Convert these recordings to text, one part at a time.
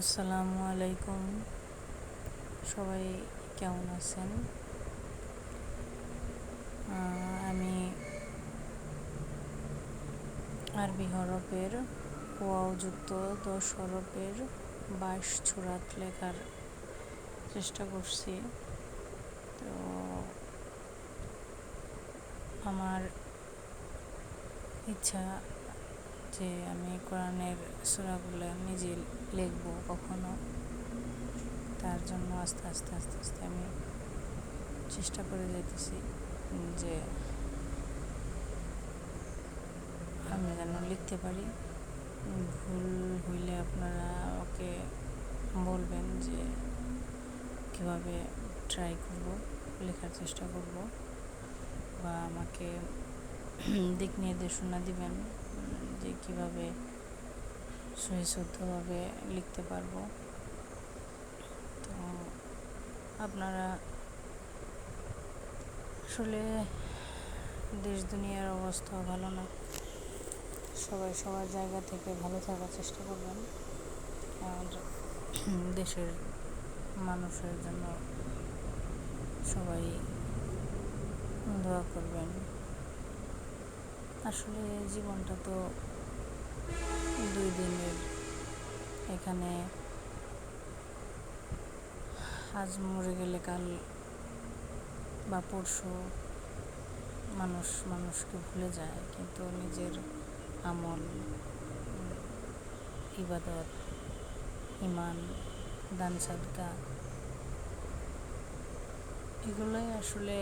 আসসালামু আলাইকুম। সবাই কেমন আছেন? আমি আরবি হরফের ওয়াওযুক্ত দশ হরফের বাইশ ছুরাত লেখার চেষ্টা করছি। তো আমার ইচ্ছা যে আমি কোরআনের সুরাগুলো নিজে লিখব কখনো, তার জন্য আস্তে আস্তে আস্তে আস্তে আমি চেষ্টা করে যাইতেছি যে আমি যেন লিখতে পারি। ভুল হইলে আপনারা ওকে বলবেন যে কীভাবে ট্রাই করব, লেখার চেষ্টা করব বা আমাকে দিক নির্দেশনা দিবেন। যে কীভাবে সহিশুদ্ধভাবে লিখতে পারব। তো আপনারা আসলে দেশ দুনিয়ার অবস্থা ভালো না। সবাই সবার জায়গা থেকে ভালো থাকার চেষ্টা করবেন। আর দেশের মানুষের জন্য সবাই দোয়া করবেন। আসলে জীবনটা তো দুই দিনের। এখানে আজ মরে গেলে কাল বা পরশু মানুষ মানুষকে ভুলে যায়, কিন্তু নিজের আমল, ইবাদত ইমান দান, সাদকা, এগুলোই আসলে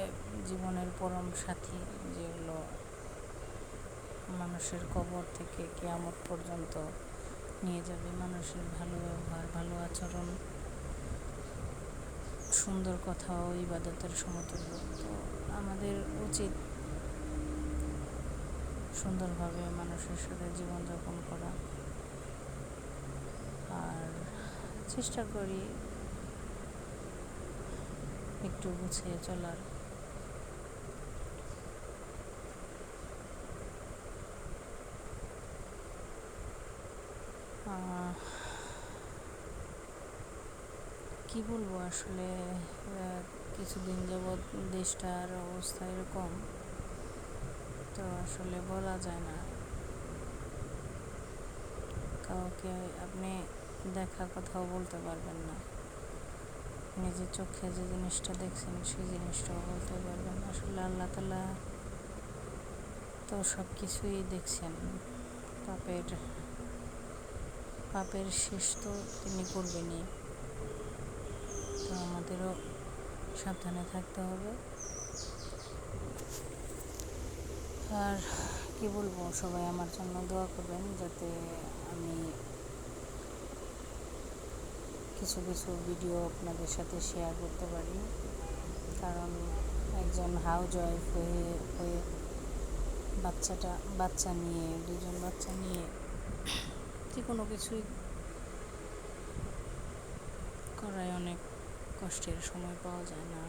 জীবনের পরম সাথী যেগুলো মানুষের কবর থেকে কেয়ামত পর্যন্ত নিয়ে যাবে। মানুষের ভালো ব্যবহার, ভালো আচরণ, সুন্দর কথা ও ইবাদতের সমতুল্য। তো আমাদের উচিত সুন্দরভাবে মানুষের সাথে জীবনযাপন করা। আর চেষ্টা করি একটু গুছিয়ে চলার। কি বলব আসলে কিছুদিন যাবৎ দেশটার অবস্থা এরকম, তো আসলে বলা যায় না। কাউকে আপনি দেখা কথাও বলতে পারবেন না। নিজের চোখে যে জিনিসটা দেখছেন, সেই জিনিসটাও বলতে পারবেন আসলে আল্লাহ তালা তো সব কিছুই দেখছেন। পাপের পাপের শেষ তো তিনি করবেনই। আমাদেরও সাবধানে থাকতে হবে। আর কি বলব, সবাই আমার জন্য দোয়া করবেন যাতে আমি কিছু কিছু ভিডিও আপনাদের সাথে শেয়ার করতে পারি। কারণ একজন হাউজ ওয়াইফ হয়ে হয়ে বাচ্চাটা, বাচ্চা নিয়ে দুজন বাচ্চা নিয়ে যে কোনো কিছুই করায় অনেক কষ্টের সময় পাওয়া যায় না।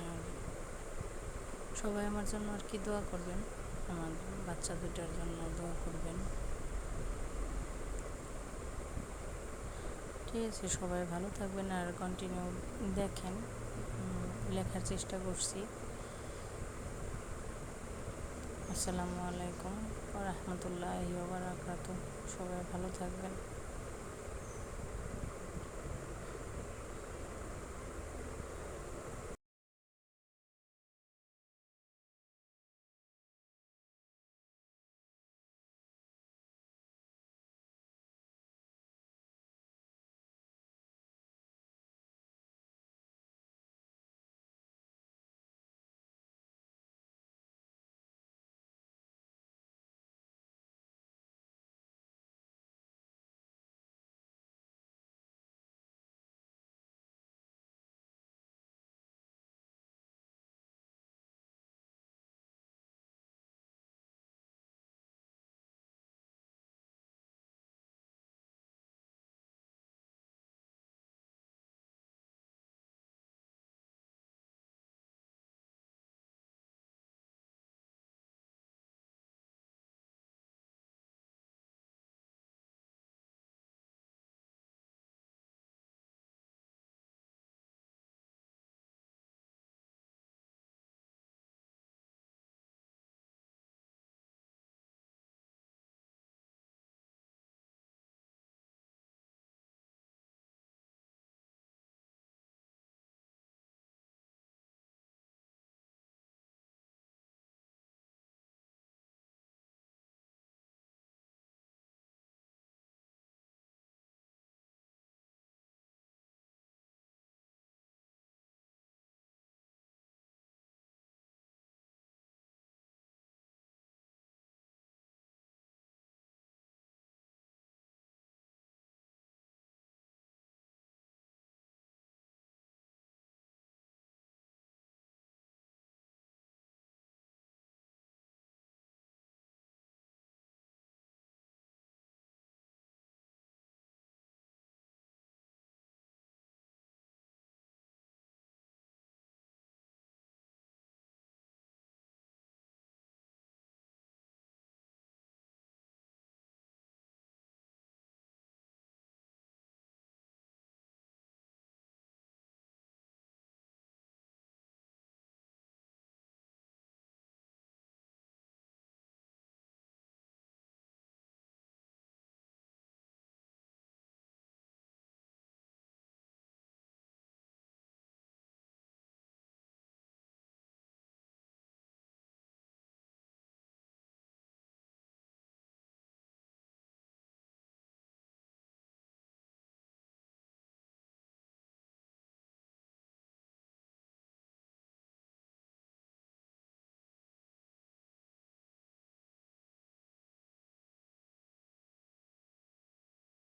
আর সবাই আমার জন্য আর কি দোয়া করবেন? আমার বাচ্চা দুটার জন্য দোয়া করবেন। ঠিক আছে, সবাই ভালো থাকবেন আর কন্টিনিউ দেখেন লেখার চেষ্টা করছি। আসসালামু আলাইকুম রহমতুল্লাহ বারাকাতু সবাই ভালো থাকবেন।